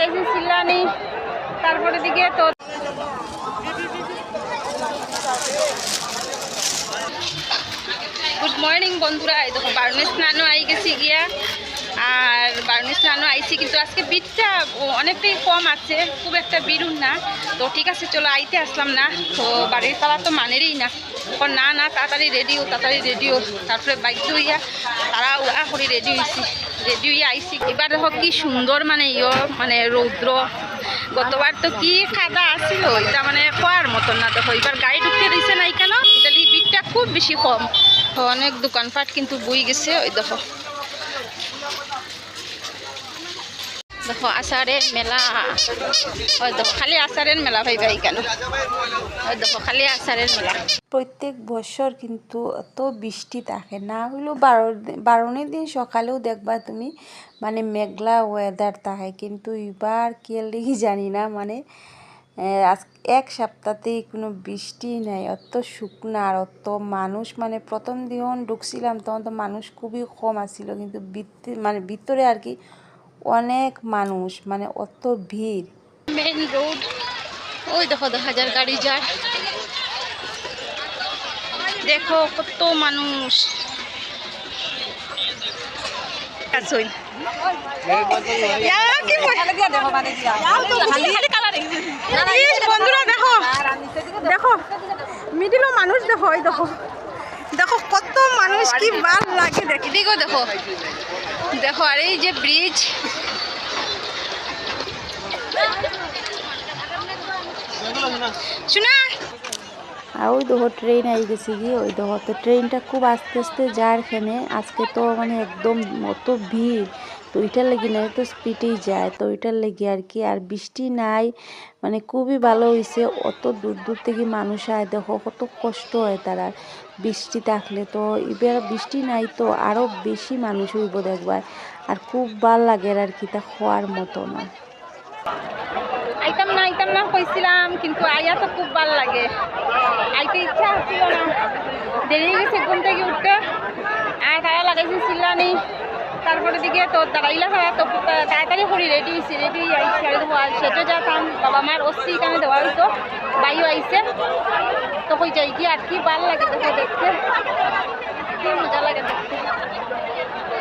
লাগাইছি সিল্লানি তারপরে দিকে তো গুড মর্নিং বন্ধুরা, এই দেখো বারুণী স্নানও আই গেছি গিয়া। আর বারুণী স্নানও আইছি কিন্তু আজকে বিটটা অনেকটাই কম আছে, খুব একটা বিরুন না। তো ঠিক আছে, চলো আইতে আসলাম না। তো বাড়ির তালা তো মানেরই না। ও না না, তাড়াতাড়ি রেডিও তাড়াতাড়ি রেডিও তারপরে বাইক হইয়া তারা উড়া করে রেডি হয়েছি রেডি হইয়া আইছি এবার দেখো কি সুন্দর মানে ইয় মানে রৌদ্র। গতবার তো কি খাদা আসছিল এটা মানে খোয়ার মতন না। দেখো, এবার গাড়ি ঢুকতে দিছে নাই কেন এটা বিটটা খুব বেশি কম। অনেক দোকানপাট কিন্তু বই গেছে, ওই দেখো। দেখো আষাঢ়ের মেলা। ওই দেখো, খালি আষাঢ়ের মেলা ভাই ভাই কেন ওই দেখো, খালি আষাঢ়ের মেলা। প্রত্যেক বছর কিন্তু অত বৃষ্টি থাকে। না হলেও বারো বারোনের দিন সকালেও দেখবা তুমি মানে মেঘলা ওয়েদার থাকে। কিন্তু এবার কি লেগে জানি না মানে এক সপ্তাহতেই কোনো বৃষ্টি নাই। অত শুকনা আর অত মানুষ মানে প্রথম দিন ঢুকছিলাম তখন তো মানুষ খুবই কম আসছিল কিন্তু মানে ভিতরে আর কি অনেক মানুষ মানে অত ভিড়। মেন রোড ওই দেখো দশ হাজার গাড়ি যায়। দেখো কত মানুষ। আসুন কি বন্ধুরা দেখো। দেখো মিডিলও মানুষ দেখো এই দেখো দেখো। মানুষ কি ভালো লাগে দেখি। দেখো দেখো। দেখো আর এই যে ব্রিজ শোনা। আর ওই দেখো ট্রেন আই গেছে গিয়ে ওই দেখো তো ট্রেনটা খুব আস্তে আস্তে যার এখানে আজকে তো মানে একদম অত ভিড়। তো ওইটার লেগে না তো স্পিডেই যায়। তো ওইটার লেগে আর কি, আর বৃষ্টি নাই মানে খুবই ভালো হয়েছে অত দূর দূর থেকে মানুষ আয় দেখো কত কষ্ট হয় তারা বৃষ্টি থাকলে তো। এবার বৃষ্টি নাই তো আরও বেশি মানুষ হইব দেখবার। আর খুব ভালো লাগে আর কি তা হওয়ার মতো না। আইতাম না আইতাম না, কইছিলাম, কিন্তু আইয়া তো খুব ভালো লাগে। আইতে ইচ্ছা ছিল না। দেরি গেছে ঘুম থেকে উঠতে। আর তারা লাগাইছে সিল্লানি তারপরে দিকে তো দাঁড়াইলা হয় তো তাড়াতাড়ি করি রেডি হয়েছি রেডি আইসি আর আর সেটা যেতাম বাবা মার অস্থি এখানে দেওয়া হইতো, বাইও আইছে। তো কই যাই কি আর কি ভালো লাগে দেখো দেখতে? কি মজা লাগে দেখতে।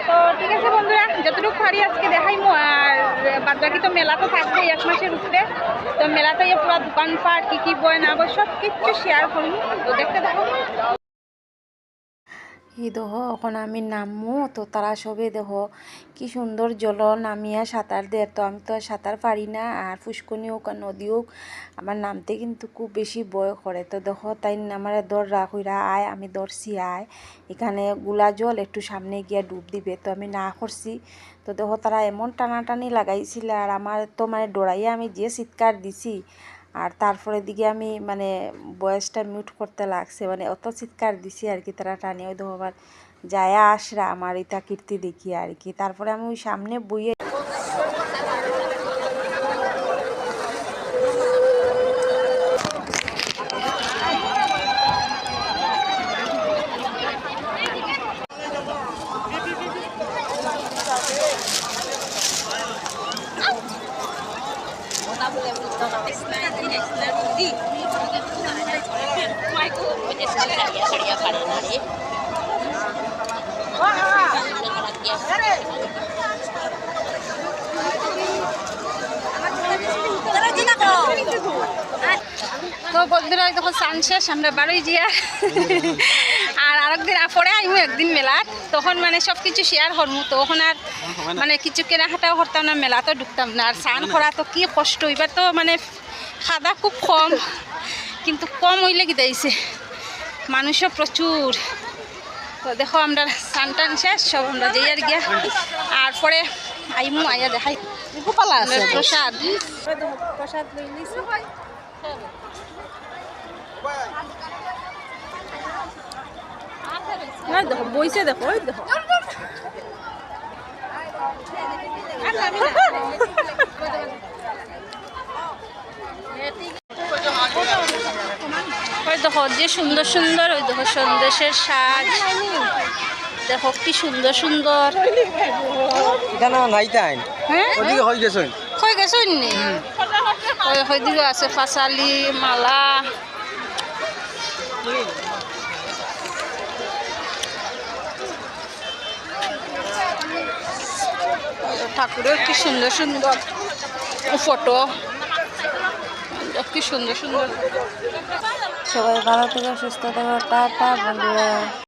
তো ঠিক আছে বন্ধুরা, যতটুকু পারি আজকে দেখাইমো, আর বাদ বাকি তো মেলা তো থাকবে এক মাসের উপরে। তো মেলাতে পুরো দোকানপাট, কি কি বয় না বয় সব কিছু শেয়ার করুন তো দেখতে দেখো এই দেখো এখন আমি নামবো তো তারা সবে দেখো কি সুন্দর জল নামিয়া সাঁতার দেয় তো আমি তো আর সাঁতার পারি না, আর ফুসকুনি হোক, আর নদী হোক, আমার নামতে কিন্তু খুব বেশি ভয় করে। তো দেখো তাই আমার দর রাখ হইরা আয়, আমি দরছি, আয়। এখানে গুলা জল একটু সামনে গিয়া ডুব দিবে, তো আমি না করছি। তো দেখো তারা এমন টানাটানি লাগাইছিল, আর আমার তো মানে ডরাইয়া আমি যে চিৎকার দিছি আর তারপরে দিকে আমি মানে বয়সটা মিউট করতে লাগছে মানে অত চিৎকার দিছি আর কি, তারা টানি, ওই আবার যায় আসরা, আমার এটা কীর্তি দেখি আর কি। তারপরে আমি ওই সামনে বইয়ে তো ওই দেখো চান শেষ আমরা বারোই জিয়া। আর আরেকদিন পরে আইমু একদিন মেলার। তখন মানে সব কিছু শেয়ার করমু তখন আর মানে কিছু কেনাকাটাও করতাম না মেলা তো ঢুকতাম না। আর স্নান করা তো কি কষ্ট এবার তো মানে খাদা খুব কম কিন্তু কম হইলে কি দিয়েছে মানুষও প্রচুর। তো দেখো আমরা স্নান টান শেষ সব আমরা যাই আর গিয়া। আর পরে আইমু আইয়া দেখাই। গোপালা আছে। প্রসাদ। প্রসাদ লই না দেখো বইছে দেখো ওই দেখো। ওই দেখো যে সুন্দর সুন্দর ওই দেখো সন্দেশের সাজ। দেখো কি সুন্দর সুন্দর। এটা নাই তাই হ্যাঁ? ওদিকে হয়ে গেছে। গেছেন ওইদিকে আছে ফাঁসালি মালা। ঠাকুরের কি সুন্দর সুন্দর ফটো। কি সুন্দর সুন্দর। সবাই ভালো থেকে সুস্থ থাকো, টাটা বন্ধুরা।